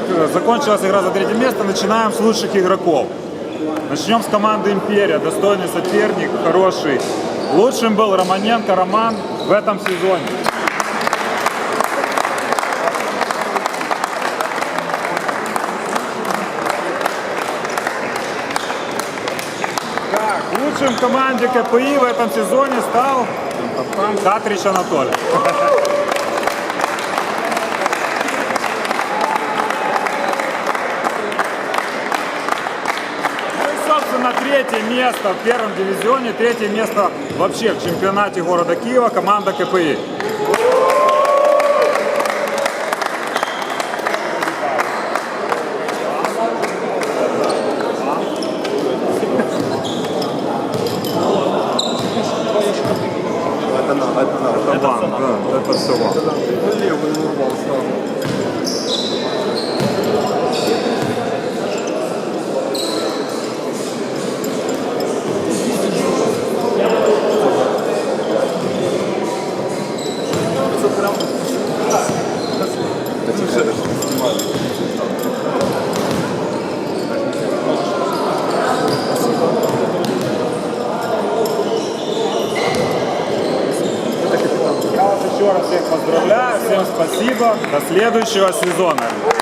Э, закончилась игра за третье место, начинаем с лучших игроков. Начнем с команды «Империя», достойный соперник, хороший. Лучшим был Романенко Роман в этом сезоне. Так, лучшим команде КПИ в этом сезоне стал Татрич Анатолий. на третье место в первом дивизионе, третье место вообще в чемпионате города Киева команда КПИ. Это, это, это, это, это, банк, это, это, это, Я вас еще раз всех поздравляю, всем спасибо, до следующего сезона.